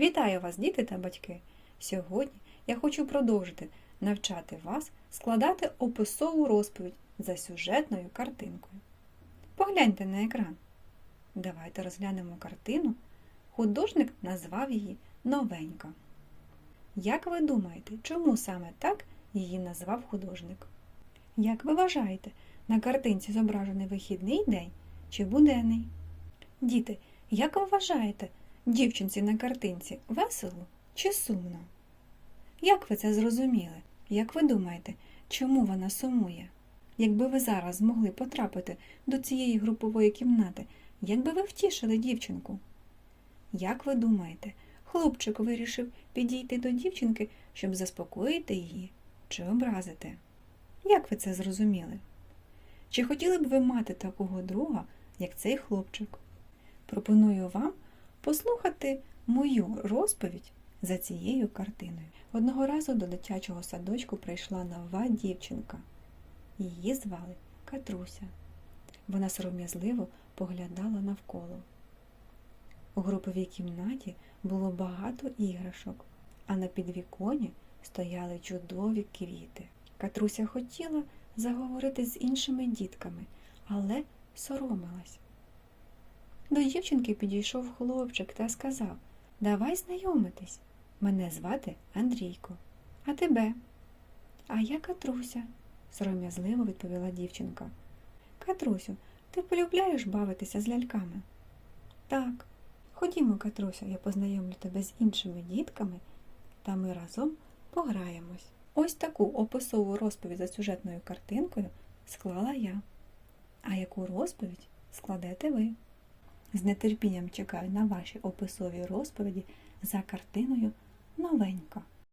Вітаю вас, діти та батьки! Сьогодні я хочу продовжити навчати вас складати описову розповідь за сюжетною картинкою. Погляньте на екран. Давайте розглянемо картину. Художник назвав її Новенька. Як ви думаєте, чому саме так її назвав художник? Як ви вважаєте, на картинці зображений вихідний день чи буденний? Діти, як ви вважаєте, дівчинці на картинці весело чи сумно? Як ви це зрозуміли? Як ви думаєте, чому вона сумує? Якби ви зараз змогли потрапити до цієї групової кімнати, як би ви втішили дівчинку? Як ви думаєте, хлопчик вирішив підійти до дівчинки, щоб заспокоїти її чи образити? Як ви це зрозуміли? Чи хотіли б ви мати такого друга, як цей хлопчик? Пропоную вам послухати мою розповідь за цією картиною. Одного разу до дитячого садочку прийшла нова дівчинка. Її звали Катруся. Вона сором'язливо поглядала навколо. У груповій кімнаті було багато іграшок, а на підвіконі стояли чудові квіти. Катруся хотіла заговорити з іншими дітками, але соромилась. До дівчинки підійшов хлопчик та сказав Давай знайомитись. Мене звати Андрійко. А тебе? А я Катруся, сором'язливо відповіла дівчинка. Катрусю, ти полюбляєш бавитися з ляльками? Так. Ходімо, Катрусю, я познайомлю тебе з іншими дітками, та ми разом пограємось. Ось таку описову розповідь за сюжетною картинкою склала я. А яку розповідь складете ви? З нетерпінням чекаю на ваші описові розповіді за картиною новенька.